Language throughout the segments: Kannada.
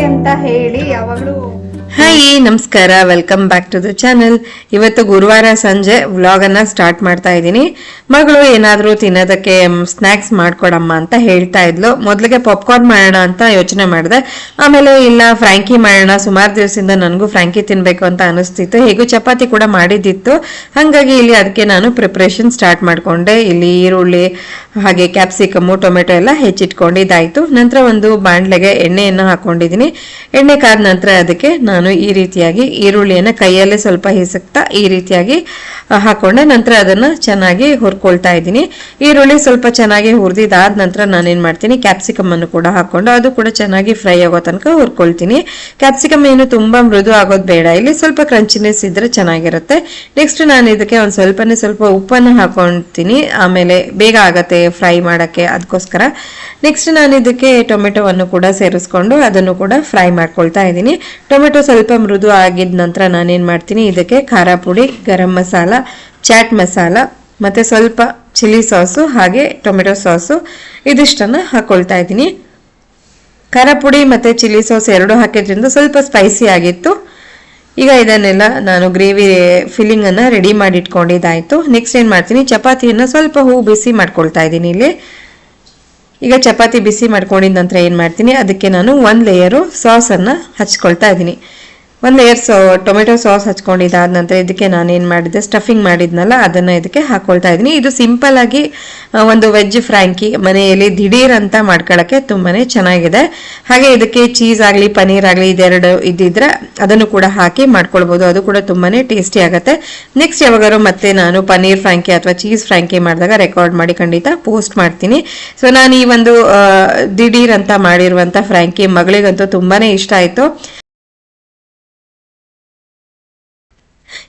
ಅಂತ ಹೇಳಿ ಯಾವಾಗಲೂ ಹಾಯ್ ನಮಸ್ಕಾರ. Welcome back to the channel ಇವತ್ತು ಗುರುವಾರ ಸಂಜೆ ವ್ಲಾಗ್ ಅನ್ನ ಸ್ಟಾರ್ಟ್ ಮಾಡ್ತಾ ಇದ್ದೀನಿ. ಮಗಳು ಏನಾದರೂ ತಿನ್ನೋದಕ್ಕೆ ಸ್ನ್ಯಾಕ್ಸ್ ಮಾಡ್ಕೊಡಮ್ಮ ಅಂತ ಹೇಳ್ತಾ ಇದ್ಲು. ಮೊದಲಿಗೆ ಪಾಪ್ಕಾರ್ನ್ ಮಾಡೋಣ ಅಂತ ಯೋಚನೆ ಮಾಡಿದೆ. ಆಮೇಲೆ ಇಲ್ಲ ಫ್ರ್ಯಾಂಕಿ ಮಾಡೋಣ. ಸುಮಾರು ದಿವಸದಿಂದ ನನಗೂ ಫ್ರ್ಯಾಂಕಿ ತಿನ್ಬೇಕು ಅಂತ ಅನಿಸ್ತಿತ್ತು. ಹೇಗೂ ಚಪಾತಿ ಕೂಡ ಮಾಡಿದ್ದಿತ್ತು. ಹಾಗಾಗಿ ಇಲ್ಲಿ ಅದಕ್ಕೆ ನಾನು ಪ್ರಿಪ್ರೇಷನ್ ಸ್ಟಾರ್ಟ್ ಮಾಡ್ಕೊಂಡೆ. ಇಲ್ಲಿ ಈರುಳ್ಳಿ, ಹಾಗೆ ಕ್ಯಾಪ್ಸಿಕಮ್ಮು ಟೊಮೆಟೊ ಎಲ್ಲ ಹೆಚ್ಚಿಟ್ಕೊಂಡಿದ್ದಾಯ್ತು. ನಂತರ ಒಂದು ಬಾಣಲೆಗೆ ಎಣ್ಣೆಯನ್ನು ಹಾಕೊಂಡಿದ್ದೀನಿ. ಎಣ್ಣೆ ಕಾದ ನಂತರ ಅದಕ್ಕೆ ನಾನು ಈ ರೀತಿಯಾಗಿ ಈರುಳ್ಳಿಯನ್ನು ಕೈಯಲ್ಲೇ ಸ್ವಲ್ಪ ಹಿಸಕ್ತಾ ಈ ರೀತಿಯಾಗಿ ಹಾಕೊಂಡೆ ನಂತರ ಅದನ್ನು ಚೆನ್ನಾಗಿ ಹುರ್ಕೊಳ್ತಾ ಇದ್ದೀನಿ. ಈರುಳ್ಳಿ ಸ್ವಲ್ಪ ಚೆನ್ನಾಗಿ ಹುರಿದಿದ್ದಾದ ನಂತರ ನಾನೇನು ಮಾಡ್ತೀನಿ ಕ್ಯಾಪ್ಸಿಕಮ್ ಅನ್ನು ಕೂಡ ಹಾಕೊಂಡು ಅದು ಕೂಡ ಚೆನ್ನಾಗಿ ಫ್ರೈ ಆಗೋ ತನಕ ಹುರ್ಕೊಳ್ತೀನಿ. ಕ್ಯಾಪ್ಸಿಕಮ್ ಏನು ತುಂಬಾ ಮೃದು ಆಗೋದು ಬೇಡ, ಇಲ್ಲಿ ಸ್ವಲ್ಪ ಕ್ರಂಚಿನೆಸ್ ಇದ್ರೆ ಚೆನ್ನಾಗಿರುತ್ತೆ. ನೆಕ್ಸ್ಟ್ ನಾನು ಇದಕ್ಕೆ ಒಂದು ಸ್ವಲ್ಪನೇ ಸ್ವಲ್ಪ ಉಪ್ಪನ್ನು ಹಾಕೊಳ್ತೀನಿ ಆಮೇಲೆ ಬೇಗ ಆಗತ್ತೆ ಫ್ರೈ ಮಾಡೋಕ್ಕೆ ಅದಕ್ಕೋಸ್ಕರ ನೆಕ್ಸ್ಟ್ ನಾನು ಇದಕ್ಕೆ ಟೊಮೆಟೊವನ್ನು ಕೂಡ ಸೇರಿಸ್ಕೊಂಡು ಅದನ್ನು ಕೂಡ ಫ್ರೈ ಮಾಡ್ಕೊಳ್ತಾ ಇದ್ದೀನಿ. ಟೊಮೆಟೊ ಸ್ವಲ್ಪ ಮೃದು ಆಗಿದ ನಂತರ ನಾನೇನು ಮಾಡ್ತೀನಿ, ಇದಕ್ಕೆ ಖಾರ ಪುಡಿ, ಗರಂ ಮಸಾಲ, ಚಾಟ್ ಮಸಾಲ, ಮತ್ತು ಸ್ವಲ್ಪ ಚಿಲ್ಲಿ ಸಾಸು, ಹಾಗೆ ಟೊಮೆಟೊ ಸಾಸು ಇದಿಷ್ಟನ್ನು ಹಾಕ್ಕೊಳ್ತಾ ಇದ್ದೀನಿ. ಖಾರ ಪುಡಿ ಮತ್ತು ಚಿಲ್ಲಿ ಸಾಸ್ ಎರಡು ಹಾಕಿದ್ರಿಂದ ಸ್ವಲ್ಪ ಸ್ಪೈಸಿ ಆಗಿತ್ತು. ಈಗ ಇದನ್ನೆಲ್ಲ ನಾನು ಗ್ರೇವಿ ಫಿಲ್ಲಿಂಗನ್ನು ರೆಡಿ ಮಾಡಿ ಇಟ್ಕೊಂಡಿದ್ದಾಯಿತು ನೆಕ್ಸ್ಟ್ ಏನು ಮಾಡ್ತೀನಿ, ಚಪಾತಿಯನ್ನು ಸ್ವಲ್ಪ ಹೂ ಬಿಸಿ ಮಾಡ್ಕೊಳ್ತಾ ಇದ್ದೀನಿ ಇಲ್ಲಿ. ಈಗ ಚಪಾತಿ ಬಿಸಿ ಮಾಡ್ಕೊಂಡಿದ ನಂತರ ಏನು ಮಾಡ್ತೀನಿ, ಅದಕ್ಕೆ ನಾನು ಒಂದು ಲೇಯರು ಸಾಸನ್ನು ಹಚ್ಕೊಳ್ತಾ ಇದ್ದೀನಿ. ಒಂದು ಲೇಯರ್ ಸೊ ಟೊಮೆಟೊ ಸಾಸ್ ಹಚ್ಕೊಂಡಿದ್ದಾದ ನಂತರ ಇದಕ್ಕೆ ನಾನು ಏನು ಮಾಡಿದ್ದೆ ಸ್ಟಫಿಂಗ್ ಮಾಡಿದ್ನಲ್ಲ, ಅದನ್ನು ಇದಕ್ಕೆ ಹಾಕೊಳ್ತಾ ಇದ್ದೀನಿ. ಇದು ಸಿಂಪಲ್ ಆಗಿ ಒಂದು ವೆಜ್ ಫ್ರ್ಯಾಂಕಿ ಮನೆಯಲ್ಲಿ ದಿಢೀರ್ ಅಂತ ಮಾಡ್ಕೊಳ್ಳೋಕ್ಕೆ ತುಂಬಾ ಚೆನ್ನಾಗಿದೆ. ಹಾಗೆ ಇದಕ್ಕೆ ಚೀಸ್ ಆಗಲಿ ಪನೀರ್ ಆಗಲಿ ಇದೆರಡು ಇದ್ದಿದ್ರೆ ಅದನ್ನು ಕೂಡ ಹಾಕಿ ಮಾಡ್ಕೊಳ್ಬೋದು. ಅದು ಕೂಡ ತುಂಬಾ ಟೇಸ್ಟಿ ಆಗುತ್ತೆ. ನೆಕ್ಸ್ಟ್ ಯಾವಾಗಾರು ಮತ್ತೆ ನಾನು ಪನೀರ್ ಫ್ರ್ಯಾಂಕಿ ಅಥವಾ ಚೀಸ್ ಫ್ರ್ಯಾಂಕಿ ಮಾಡಿದಾಗ ರೆಕಾರ್ಡ್ ಮಾಡಿ ಖಂಡಿತ ಪೋಸ್ಟ್ ಮಾಡ್ತೀನಿ. ಸೊ ನಾನು ಈ ಒಂದು ದಿಢೀರ್ ಅಂತ ಮಾಡಿರುವಂಥ ಫ್ರ್ಯಾಂಕಿ ಮಗಳಿಗಂತೂ ತುಂಬಾ ಇಷ್ಟ ಆಯ್ತು.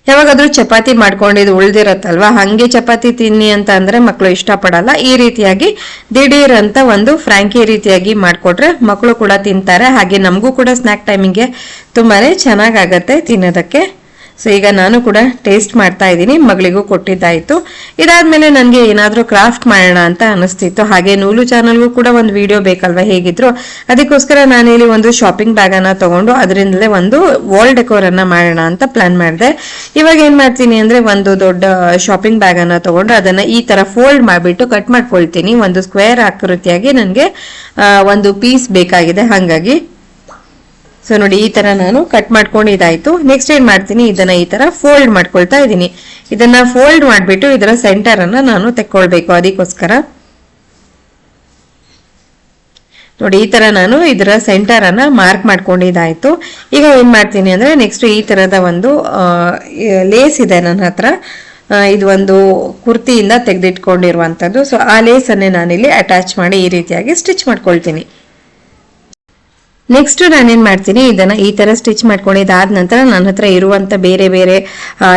ಯಾವಾಗಾದ್ರೂ ಚಪಾತಿ ಮಾಡ್ಕೊಂಡಿದ್ ಉಳಿದಿರತ್ತಲ್ವಾ? ಹಂಗೆ ಚಪಾತಿ ತಿನ್ನಿ ಅಂತ ಅಂದ್ರೆ ಮಕ್ಕಳು ಇಷ್ಟಪಡಲ್ಲ. ಈ ರೀತಿಯಾಗಿ ದಿಢೀರ್ ಅಂತ ಒಂದು ಫ್ರಾಂಕಿ ರೀತಿಯಾಗಿ ಮಾಡ್ಕೊಟ್ರೆ ಮಕ್ಕಳು ಕೂಡ ತಿಂತಾರೆ. ಹಾಗೆ ನಮಗೂ ಕೂಡ ಸ್ನ್ಯಾಕ್ ಟೈಮಿಂಗ್ಗೆ ತುಂಬಾನೇ ಚೆನ್ನಾಗಾಗತ್ತೆ ತಿನ್ನೋದಕ್ಕೆ. ಸೊ ಈಗ ನಾನು ಕೂಡ ಟೇಸ್ಟ್ ಮಾಡ್ತಾ ಇದ್ದೀನಿ, ಮಗಳಿಗೂ ಕೊಟ್ಟಿದ್ದಾಯ್ತು. ಇದಾದ್ಮೇಲೆ ನನಗೆ ಏನಾದರೂ ಕ್ರಾಫ್ಟ್ ಮಾಡೋಣ ಅಂತ ಅನಿಸ್ತಿತ್ತು ಹಾಗೆ ನೂಲು ಚಾನಲ್ಗೂ ಕೂಡ ಒಂದು ವಿಡಿಯೋ ಬೇಕಲ್ವಾ, ಹೇಗಿದ್ರು? ಅದಕ್ಕೋಸ್ಕರ ನಾನಿಲ್ಲಿ ಒಂದು ಶಾಪಿಂಗ್ ಬ್ಯಾಗ್ ಅನ್ನ ತಗೊಂಡು ಅದರಿಂದಲೇ ಒಂದು ವಾಲ್ ಡೆಕೋರ್ ಅನ್ನ ಮಾಡೋಣ ಅಂತ ಪ್ಲಾನ್ ಮಾಡಿದೆ. ಇವಾಗ ಏನ್ ಮಾಡ್ತೀನಿ ಅಂದ್ರೆ ಒಂದು ದೊಡ್ಡ ಶಾಪಿಂಗ್ ಬ್ಯಾಗ್ ಅನ್ನ ತಗೊಂಡು ಅದನ್ನ ಈ ತರ ಫೋಲ್ಡ್ ಮಾಡಿಬಿಟ್ಟು ಕಟ್ ಮಾಡ್ಕೊಳ್ತೀನಿ. ಒಂದು ಸ್ಕ್ವೇರ್ ಆಕೃತಿಯಾಗಿ ನನಗೆ ಒಂದು ಪೀಸ್ ಬೇಕಾಗಿದೆ. ಹಾಗಾಗಿ ಸೊ ನೋಡಿ, ಈ ತರ ನಾನು ಕಟ್ ಮಾಡ್ಕೊಂಡು ಇದಾಯ್ತು. ನೆಕ್ಸ್ಟ್ ಏನ್ ಮಾಡ್ತೀನಿ? ಇದನ್ನ ಈ ತರ ಫೋಲ್ಡ್ ಮಾಡ್ಕೊಳ್ತಾ ಇದ್ದೀನಿ ಇದನ್ನ ಫೋಲ್ಡ್ ಮಾಡ್ಬಿಟ್ಟು ಇದರ ಸೆಂಟರ್ ಅನ್ನ ನಾನು ತೆಕ್ಕೊಳ್ಬೇಕು ಅದಕ್ಕೋಸ್ಕರ. ನೋಡಿ, ಈ ತರ ನಾನು ಇದರ ಸೆಂಟರ್ ಅನ್ನ ಮಾರ್ಕ್ ಮಾಡ್ಕೊಂಡಿದ್ದಾಯ್ತು ಈಗ ಏನ್ ಮಾಡ್ತೀನಿ ಅಂದ್ರೆ ನೆಕ್ಸ್ಟ್ ಈ ತರದ ಒಂದು ಲೇಸ್ ಇದೆ ನನ್ನ ಹತ್ರ. ಇದು ಒಂದು ಕುರ್ತಿಯಿಂದ ತೆಗೆದಿಟ್ಕೊಂಡಿರುವಂತದ್ದು. ಸೊ ಆ ಲೇಸ್ ಅನ್ನೇ ನಾನಿಲ್ಲಿ ಅಟ್ಯಾಚ್ ಮಾಡಿ ಈ ರೀತಿಯಾಗಿ ಸ್ಟಿಚ್ ಮಾಡ್ಕೊಳ್ತೀನಿ. ನೆಕ್ಸ್ಟ್ ನಾನೇನ್ ಮಾಡ್ತೀನಿ, ಇದನ್ನ ಈ ತರ ಸ್ಟಿಚ್ ಮಾಡ್ಕೊಂಡಿದ್ದಾದ ನಂತರ ನನ್ನ ಹತ್ರ ಇರುವಂತ ಬೇರೆ ಬೇರೆ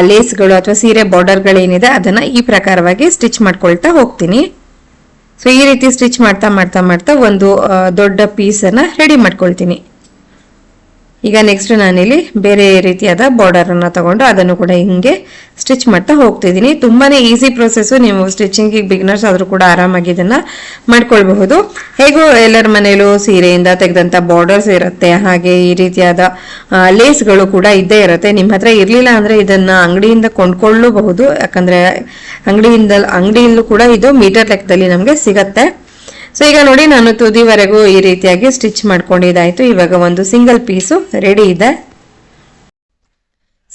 ಲೇಸ್ಗಳು ಅಥವಾ ಸೀರೆ ಬಾರ್ಡರ್ಗಳೇನಿದೆ ಅದನ್ನ ಈ ಪ್ರಕಾರವಾಗಿ ಸ್ಟಿಚ್ ಮಾಡ್ಕೊಳ್ತಾ ಹೋಗ್ತೀನಿ. ಸೊ ಈ ರೀತಿ ಸ್ಟಿಚ್ ಮಾಡ್ತಾ ಮಾಡ್ತಾ ಮಾಡ್ತಾ ಒಂದು ದೊಡ್ಡ ಪೀಸ್ ಅನ್ನ ರೆಡಿ ಮಾಡ್ಕೊಳ್ತೀನಿ. ಈಗ ನೆಕ್ಸ್ಟ್ ನಾನಿಲ್ಲಿ ಬೇರೆ ರೀತಿಯಾದ ಬಾರ್ಡರ್ ಅನ್ನ ತಗೊಂಡು ಅದನ್ನು ಕೂಡ ಹಿಂಗೆ ಸ್ಟಿಚ್ ಮಾಡ್ತಾ ಹೋಗ್ತಿದ್ದೀನಿ. ತುಂಬಾನೇ ಈಸಿ ಪ್ರೊಸೆಸ್ ನೀವು ಸ್ಟಿಚಿಂಗ್ ಬಿಗ್ನರ್ಸ್ ಆದರೂ ಕೂಡ ಆರಾಮಾಗಿ ಇದನ್ನ ಮಾಡ್ಕೊಳ್ಬಹುದು. ಹೇಗೂ ಎಲ್ಲರ ಮನೇಲೂ ಸೀರೆಯಿಂದ ತೆಗೆದಂತ ಬಾರ್ಡರ್ಸ್ ಇರುತ್ತೆ, ಹಾಗೆ ಈ ರೀತಿಯಾದ ಲೇಸ್ಗಳು ಕೂಡ ಇದ್ದೇ ಇರುತ್ತೆ. ನಿಮ್ಮ ಹತ್ರ ಇರಲಿಲ್ಲ ಅಂದ್ರೆ ಇದನ್ನ ಅಂಗಡಿಯಿಂದ ಕೊಂಡ್ಕೊಳ್ಳಬಹುದು. ಯಾಕಂದ್ರೆ ಅಂಗಡಿಯಿಂದ ಅಂಗಡಿಯಲ್ಲೂ ಕೂಡ ಇದು ಮೀಟರ್ ಲೆಕ್ಕದಲ್ಲಿ ನಮಗೆ ಸಿಗತ್ತೆ. ಸೊ ಈಗ ನೋಡಿ ನಾನು ತುದಿವರೆಗೂ ಈ ರೀತಿಯಾಗಿ ಸ್ಟಿಚ್ ಮಾಡ್ಕೊಂಡಿದ್ದಾಯ್ತು. ಇವಾಗ ಒಂದು ಸಿಂಗಲ್ ಪೀಸು ರೆಡಿ ಇದೆ.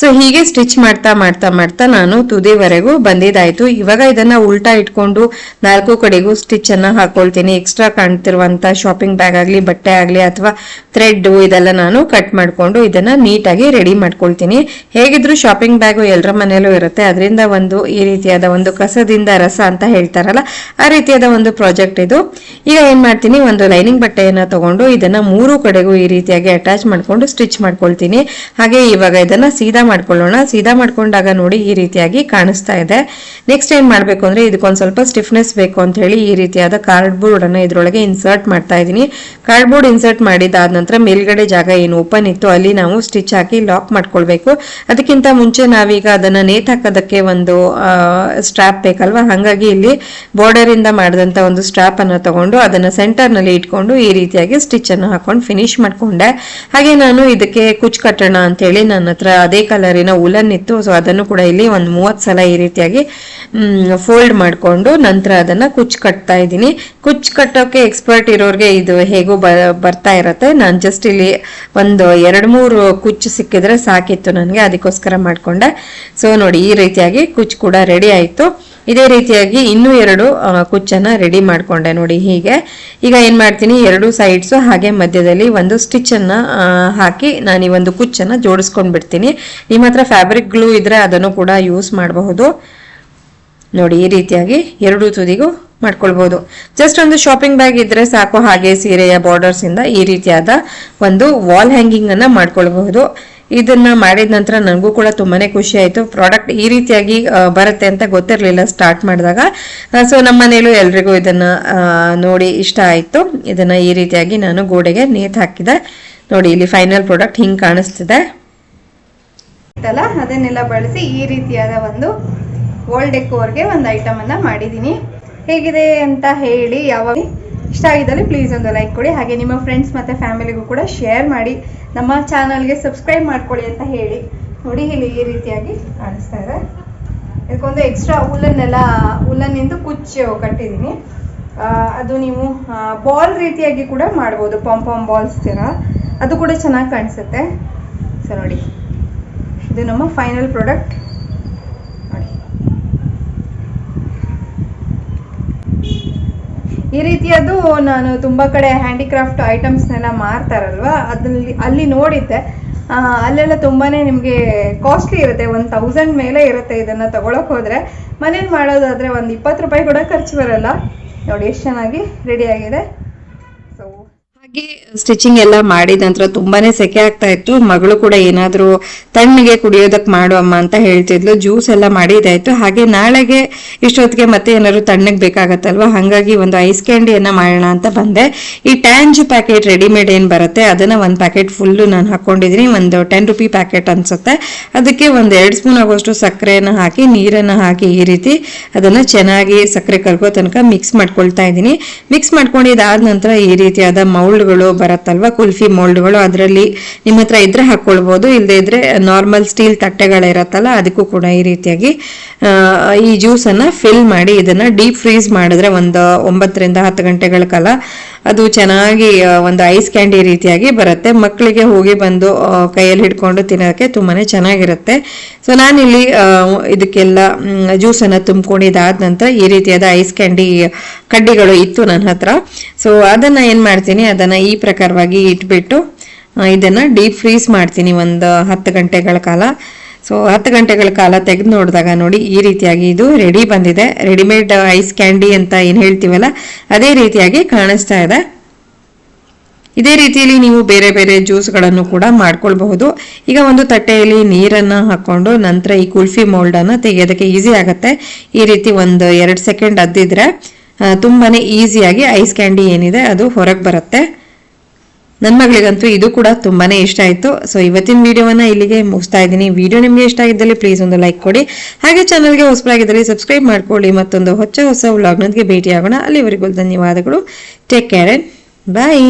ಸೊ ಹೀಗೆ ಸ್ಟಿಚ್ ಮಾಡ್ತಾ ಮಾಡ್ತಾ ಮಾಡ್ತಾ ನಾನು ತುದಿವರೆಗೂ ಬಂದಿದ್ದಾಯ್ತು. ಇವಾಗ ಇದನ್ನ ಉಲ್ಟಾ ಇಟ್ಕೊಂಡು ನಾಲ್ಕು ಕಡೆಗೂ ಸ್ಟಿಚ್ ಅನ್ನ ಹಾಕೊಳ್ತೀನಿ. ಎಕ್ಸ್ಟ್ರಾ ಕಾಣ್ತಿರುವಂತ ಶಾಪಿಂಗ್ ಬ್ಯಾಗ್ ಆಗ್ಲಿ, ಬಟ್ಟೆ ಆಗ್ಲಿ ಅಥವಾ ಥ್ರೆಡ್ ಇದೆಲ್ಲ ನಾನು ಕಟ್ ಮಾಡ್ಕೊಂಡು ಇದನ್ನ ನೀಟಾಗಿ ರೆಡಿ ಮಾಡ್ಕೊಳ್ತೀನಿ. ಹೇಗಿದ್ರು ಶಾಪಿಂಗ್ ಬ್ಯಾಗು ಎಲ್ಲರ ಮನೆಯಲ್ಲೂ ಇರುತ್ತೆ. ಅದರಿಂದ ಒಂದು ಈ ರೀತಿಯಾದ ಒಂದು ಕಸದಿಂದ ರಸ ಅಂತ ಹೇಳ್ತಾರಲ್ಲ, ಆ ರೀತಿಯಾದ ಒಂದು ಪ್ರಾಜೆಕ್ಟ್ ಇದು. ಈಗ ಏನ್ ಮಾಡ್ತೀನಿ? ಒಂದು ಲೈನಿಂಗ್ ಬಟ್ಟೆಯನ್ನ ತಗೊಂಡು ಇದನ್ನ ಮೂರು ಕಡೆಗೂ ಈ ರೀತಿಯಾಗಿ ಅಟ್ಯಾಚ್ ಮಾಡ್ಕೊಂಡು ಸ್ಟಿಚ್ ಮಾಡ್ಕೊಳ್ತೀನಿ. ಹಾಗೆ ಇವಾಗ ಇದನ್ನ ಸೀದಾ ಮಾಡ್ಕೊಳ್ಳೋಣ. ಸೀದಾ ಮಾಡ್ಕೊಂಡಾಗ ನೋಡಿ ಈ ರೀತಿಯಾಗಿ ಕಾಣಿಸ್ತಾ ಇದೆ. ನೆಕ್ಸ್ಟ್ ಏನ್ ಮಾಡ್ಬೇಕು ಅಂದ್ರೆ ಇದಕ್ಕೊಂದ್ ಸ್ವಲ್ಪ ಸ್ಟಿಫ್ನೆಸ್ ಬೇಕು ಅಂತ ಹೇಳಿ ಈ ರೀತಿಯಾದ ಕಾರ್ಡ್ ಬೋರ್ಡ್ ಅನ್ನ ಇದರೊಳಗೆ ಇನ್ಸರ್ಟ್ ಮಾಡ್ತಾ ಇದ್ದೀನಿ. ಕಾರ್ಡ್ಬೋರ್ಡ್ ಇನ್ಸರ್ಟ್ ಮಾಡಿದಾದ ನಂತರ ಮೇಲ್ಗಡೆ ಜಾಗ ಏನು ಓಪನ್ ಇತ್ತು ಅಲ್ಲಿ ನಾವು ಸ್ಟಿಚ್ ಹಾಕಿ ಲಾಕ್ ಮಾಡ್ಕೊಳ್ಬೇಕು. ಅದಕ್ಕಿಂತ ಮುಂಚೆ ನಾವೀಗ ಅದನ್ನ ನೇತ್ ಹಾಕೋದಕ್ಕೆ ಒಂದು ಸ್ಟ್ರಾಪ್ ಬೇಕಲ್ವಾ? ಹಾಗಾಗಿ ಇಲ್ಲಿ ಬಾರ್ಡರ್ ಇಂದ ಮಾಡಿದಂತ ಒಂದು ಸ್ಟ್ರಾಪ್ ಅನ್ನ ತಗೊಂಡು ಅದನ್ನ ಸೆಂಟರ್ನಲ್ಲಿ ಇಟ್ಕೊಂಡು ಈ ರೀತಿಯಾಗಿ ಸ್ಟಿಚ್ ಅನ್ನು ಹಾಕೊಂಡು ಫಿನಿಶ್ ಮಾಡ್ಕೊಂಡೆ. ಹಾಗೆ ನಾನು ಇದಕ್ಕೆ ಕುಚ್ ಕಟ್ಟೋಣ ಅಂತ ಹೇಳಿ ನನ್ನ ಹತ್ರ ಅದೇ ಕಲರಿನ ಉಲನ್ ಇತ್ತು ಸೊ ಅದನ್ನು ಕೂಡ ಇಲ್ಲಿ ಒಂದು ಮೂವತ್ತು ಸಲ ಈ ರೀತಿಯಾಗಿ ಫೋಲ್ಡ್ ಮಾಡಿಕೊಂಡು ನಂತರ ಅದನ್ನ ಕುಚ್ಚು ಕಟ್ತಾ ಇದ್ದೀನಿ. ಕುಚ್ಚು ಕಟ್ಟೋಕೆ ಎಕ್ಸ್ಪರ್ಟ್ ಇರೋರಿಗೆ ಇದು ಹೇಗೋ ಬರ್ತಾ ಇರತ್ತೆ. ನಾನು ಜಸ್ಟ್ ಇಲ್ಲಿ ಒಂದು ಎರಡು ಮೂರು ಕುಚ್ಚು ಸಿಕ್ಕಿದ್ರೆ ಸಾಕಿತ್ತು ನನಗೆ, ಅದಕ್ಕೋಸ್ಕರ ಮಾಡಿಕೊಂಡೆ. ಸೊ ನೋಡಿ ಈ ರೀತಿಯಾಗಿ ಕುಚ್ಚು ಕೂಡ ರೆಡಿ ಆಯ್ತು. ಇದೇ ರೀತಿಯಾಗಿ ಇನ್ನೂ ಎರಡು ಕುಚ್ಚನ್ನು ರೆಡಿ ಮಾಡಿಕೊಂಡೆ ನೋಡಿ ಹೀಗೆ. ಈಗ ಏನು ಮಾಡ್ತೀನಿ, ಎರಡು ಸೈಡ್ಸು ಹಾಗೆ ಮಧ್ಯದಲ್ಲಿ ಒಂದು ಸ್ಟಿಚ್ ಅನ್ನ ಹಾಕಿ ನಾನು ಈ ಒಂದು ಕುಚ್ಚನ್ನು ಜೋಡಿಸ್ಕೊಂಡು ಬಿಡ್ತೀನಿ. ನಿಮ್ಮ ಹತ್ರ ಫ್ಯಾಬ್ರಿಕ್ ಗ್ಲೂ ಇದ್ದರೆ ಅದನ್ನು ಕೂಡ ಯೂಸ್ ಮಾಡಬಹುದು. ನೋಡಿ, ಈ ರೀತಿಯಾಗಿ ಎರಡು ತುದಿಗೂ ಮಾಡ್ಕೊಳ್ಬಹುದು. ಜಸ್ಟ್ ಒಂದು ಶಾಪಿಂಗ್ ಬ್ಯಾಗ್ ಇದ್ರೆ ಸಾಕು, ಹಾಗೆ ಸೀರೆಯ ಬಾರ್ಡರ್ಸ್ ಇಂದ ಈ ರೀತಿಯಾದ ಒಂದು ವಾಲ್ ಹ್ಯಾಂಗಿಂಗ್ ಅನ್ನ ಮಾಡ್ಕೊಳ್ಬಹುದು. ಇದನ್ನ ಮಾಡಿದ ನಂತರ ನನಗೂ ಕೂಡ ತುಂಬಾನೇ ಖುಷಿ ಆಯಿತು. ಪ್ರಾಡಕ್ಟ್ ಈ ರೀತಿಯಾಗಿ ಬರುತ್ತೆ ಅಂತ ಗೊತ್ತಿರಲಿಲ್ಲ ಸ್ಟಾರ್ಟ್ ಮಾಡಿದಾಗ. ಸೊ ನಮ್ಮ ಮನೇಲೂ ಎಲ್ರಿಗೂ ಇದನ್ನ ನೋಡಿ ಇಷ್ಟ ಆಯಿತು. ಇದನ್ನ ಈ ರೀತಿಯಾಗಿ ನಾನು ಗೋಡೆಗೆ ನೇತು ಹಾಕಿದೆ. ನೋಡಿ, ಇಲ್ಲಿ ಫೈನಲ್ ಪ್ರಾಡಕ್ಟ್ ಹಿಂಗೆ ಕಾಣಿಸ್ತಿದೆ. ಅದನ್ನೆಲ್ಲ ಬಳಸಿ ಈ ರೀತಿಯಾದ ಒಂದು ಓಲ್ಡ್ ಡೆಕೋರ್ಗೆ ಒಂದು ಐಟಮನ್ನು ಮಾಡಿದ್ದೀನಿ. ಹೇಗಿದೆ ಅಂತ ಹೇಳಿ ಯಾವಾಗ ಇಷ್ಟ ಆಗಿದ್ದಲ್ಲಿ ಪ್ಲೀಸ್ ಒಂದು ಲೈಕ್ ಕೊಡಿ. ಹಾಗೆ ನಿಮ್ಮ ಫ್ರೆಂಡ್ಸ್ ಮತ್ತೆ ಫ್ಯಾಮಿಲಿಗೂ ಕೂಡ ಶೇರ್ ಮಾಡಿ. ನಮ್ಮ ಚಾನಲ್ಗೆ ಸಬ್ಸ್ಕ್ರೈಬ್ ಮಾಡ್ಕೊಳ್ಳಿ ಅಂತ ಹೇಳಿ. ನೋಡಿ ಇಲ್ಲಿ ಈ ರೀತಿಯಾಗಿ ಕಾಣಿಸ್ತಾ ಇದೆ. ಇದಕ್ಕೊಂದು ಎಕ್ಸ್ಟ್ರಾ ಉಲ್ಲನ್ನೆಲ್ಲ, ಉಲ್ಲನ್ನಿಂದ ಕುಚ್ಚು ಕಟ್ಟಿದ್ದೀನಿ. ಅದು ನೀವು ಬಾಲ್ ರೀತಿಯಾಗಿ ಕೂಡ ಮಾಡ್ಬೋದು. ಪಾಮ್ ಬಾಲ್ಸ್ ಥರ ಅದು ಕೂಡ ಚೆನ್ನಾಗಿ ಕಾಣಿಸುತ್ತೆ. ಸೊ ನೋಡಿ. ಇದು ನಮ್ಮ ಫೈನಲ್ ಪ್ರಾಡಕ್ಟ್ ಈ ರೀತಿಯದ್ದು ನಾನು ತುಂಬಾ ಕಡೆ ಹ್ಯಾಂಡಿಕ್ರಾಫ್ಟ್ ಐಟಮ್ಸ್ನೆಲ್ಲ ಮಾರ್ತಾರಲ್ವಾ ಅದ್ರಲ್ಲಿ ಅಲ್ಲಿ ನೋಡಿದ್ದೆ. ಅಲ್ಲೆಲ್ಲ ತುಂಬಾನೇ ನಿಮಗೆ ಕಾಸ್ಟ್ಲಿ ಇರುತ್ತೆ. ಒಂದು ತೌಸಂಡ್ ಮೇಲೆ ಇರುತ್ತೆ ಇದನ್ನ ತಗೊಳಕ್ ಹೋದ್ರೆ. ಮನೇಲಿ ಮಾಡೋದಾದ್ರೆ ಒಂದು ಇಪ್ಪತ್ತು ರೂಪಾಯಿ ಕೂಡ ಖರ್ಚು ಬರಲ್ಲ. ನೋಡಿ, ಎಷ್ಟು ಚೆನ್ನಾಗಿ ರೆಡಿ ಆಗಿದೆ. ಸ್ಟಿಚಿಂಗ್ ಎಲ್ಲ ಮಾಡಿದ ನಂತರ ತುಂಬಾನೇ ಸೆಕೆ ಆಗ್ತಾ ಇತ್ತು. ಮಗಳು ಕೂಡ ಏನಾದರೂ ತಣ್ಣಗೆ ಕುಡಿಯೋದಕ್ ಮಾಡು ಅಮ್ಮ ಅಂತ ಹೇಳ್ತಿದ್ಲು. ಜ್ಯೂಸ್ ಎಲ್ಲ ಮಾಡಿದಾಯ್ತು ಹಾಗೆ ನಾಳೆಗೆ ಇಷ್ಟೊತ್ತಿಗೆ ಮತ್ತೆ ಏನಾದ್ರು ತಣ್ಣಗೆ ಬೇಕಾಗತ್ತಲ್ವಾ? ಹಾಗಾಗಿ ಒಂದು ಐಸ್ ಕ್ಯಾಂಡಿಯನ್ನ ಮಾಡೋಣ ಅಂತ ಬಂದೆ. ಈ ಟ್ಯಾಂಜ್ ಪ್ಯಾಕೆಟ್ ರೆಡಿಮೇಡ್ ಏನ್ ಬರುತ್ತೆ? ಅದನ್ನ ಒಂದು ಪ್ಯಾಕೆಟ್ ಫುಲ್ಲು ನಾನು ಹಾಕೊಂಡಿದೀನಿ ಒಂದು ಟೆನ್ ರುಪಿ ಪ್ಯಾಕೆಟ್ ಅನ್ಸುತ್ತೆ. ಅದಕ್ಕೆ ಒಂದು ಎರಡು ಸ್ಪೂನ್ ಆಗೋಷ್ಟು ಸಕ್ಕರೆಯನ್ನ ಹಾಕಿ, ನೀರನ್ನ ಹಾಕಿ ಈ ರೀತಿ ಅದನ್ನ ಚೆನ್ನಾಗಿ ಸಕ್ಕರೆ ಕರ್ಗೋ ತನಕ ಮಿಕ್ಸ್ ಮಾಡ್ಕೊಳ್ತಾ ಇದ್ದೀನಿ. ಮಿಕ್ಸ್ ಮಾಡ್ಕೊಂಡಿದ್ದಾದ ನಂತರ ಈ ರೀತಿಯಾದ ಮೌಲ್ಡ್ಗಳು ಬರುತ್ತಲ್ವಾ? ಕುಲ್ಫಿ ಮೋಲ್ಡ್ಗಳು ಅದರಲ್ಲಿ ನಿಮ್ಮ ಹತ್ರ ಇದ್ರೆ ಹಾಕ್ಕೊಳ್ಬೋದು ಇಲ್ಲದೆ ಇದ್ರೆ ನಾರ್ಮಲ್ ಸ್ಟೀಲ್ ತಟ್ಟೆಗಳಿರತ್ತಲ್ಲ, ಅದಕ್ಕೂ ಕೂಡ ಈ ರೀತಿಯಾಗಿ ಈ ಜ್ಯೂಸನ್ನು ಫಿಲ್ ಮಾಡಿ ಇದನ್ನ ಡೀಪ್ ಫ್ರೀಸ್ ಮಾಡಿದ್ರೆ ಒಂದು ಒಂಬತ್ತರಿಂದ ಹತ್ತು ಗಂಟೆಗಳ ಕಾಲ ಅದು ಚೆನ್ನಾಗಿ ಒಂದು ಐಸ್ ಕ್ಯಾಂಡಿ ರೀತಿಯಾಗಿ ಬರುತ್ತೆ. ಮಕ್ಕಳಿಗೆ ಹೋಗಿ ಬಂದು ಕೈಯಲ್ಲಿ ಹಿಡ್ಕೊಂಡು ತಿನ್ನೋಕ್ಕೆ ತುಂಬಾ ಚೆನ್ನಾಗಿರುತ್ತೆ. ಸೊ ನಾನಿಲ್ಲಿ ಇದಕ್ಕೆಲ್ಲ ಜ್ಯೂಸನ್ನು ತುಂಬಿಕೊಂಡಿದ್ದಾದ ನಂತರ ಈ ರೀತಿಯಾದ ಐಸ್ ಕ್ಯಾಂಡಿ ಕಡ್ಡಿಗಳು ಇತ್ತು ನನ್ನ ಹತ್ರ. ಸೊ ಅದನ್ನು ಏನು ಮಾಡ್ತೀನಿ, ಅದನ್ನು ಈ ಪ್ರಕಾರವಾಗಿ ಇಟ್ಬಿಟ್ಟು ಇದನ್ನ ಡೀಪ್ ಫ್ರೀಸ್ ಮಾಡ್ತೀನಿ ಒಂದು ಹತ್ತು ಗಂಟೆಗಳ ಕಾಲ. ಸೊ ಹತ್ತು ಗಂಟೆಗಳ ಕಾಲ ತೆಗೆದು ನೋಡಿದಾಗ ನೋಡಿ, ಈ ರೀತಿಯಾಗಿ ಇದು ರೆಡಿ ಬಂದಿದೆ. ರೆಡಿಮೇಡ್ ಐಸ್ ಕ್ಯಾಂಡಿ ಅಂತ ಏನು ಹೇಳ್ತೀವಲ್ಲ, ಅದೇ ರೀತಿಯಾಗಿ ಕಾಣಿಸ್ತಾ ಇದೆ. ಇದೇ ರೀತಿಯಲ್ಲಿ ನೀವು ಬೇರೆ ಬೇರೆ ಜ್ಯೂಸ್ಗಳನ್ನು ಕೂಡ ಮಾಡ್ಕೊಳ್ಬಹುದು. ಈಗ ಒಂದು ತಟ್ಟೆಯಲ್ಲಿ ನೀರನ್ನು ಹಾಕ್ಕೊಂಡು ನಂತರ ಈ ಕುಲ್ಫಿ ಮೋಲ್ಡನ್ನು ತೆಗೆಯೋದಕ್ಕೆ ಈಸಿ ಆಗುತ್ತೆ. ಈ ರೀತಿ ಒಂದು ಎರಡು ಸೆಕೆಂಡ್ ಅದ್ದಿದ್ರೆ ತುಂಬಾ ಈಸಿಯಾಗಿ ಐಸ್ ಕ್ಯಾಂಡಿ ಏನಿದೆ ಅದು ಹೊರಗೆ ಬರುತ್ತೆ. ನನ್ನ ಮಗಳಿಗಂತೂ ಇದು ಕೂಡ ತುಂಬಾನೇ ಇಷ್ಟ ಆಯಿತು. ಸೊ ಇವತ್ತಿನ ವಿಡಿಯೋವನ್ನ ಇಲ್ಲಿಗೆ ಮುಗಿಸ್ತಾ ಇದ್ದೀನಿ. ವಿಡಿಯೋ ನಿಮಗೆ ಇಷ್ಟ ಆಗಿದ್ದಲ್ಲಿ ಪ್ಲೀಸ್ ಒಂದು ಲೈಕ್ ಕೊಡಿ. ಹಾಗೆ ಚಾನಲ್ಗೆ ಹೊಸಬರಾಗಿದ್ದಲ್ಲಿ ಸಬ್ಸ್ಕ್ರೈಬ್ ಮಾಡ್ಕೊಳ್ಳಿ. ಮತ್ತೊಂದು ಹೊಚ್ಚ ಹೊಸ ವ್ಲಾಗ್ನೊಂದಿಗೆ ಭೇಟಿಯಾಗೋಣ. ಅಲ್ಲಿವರೆಗೂ ಧನ್ಯವಾದಗಳು. Take care and bye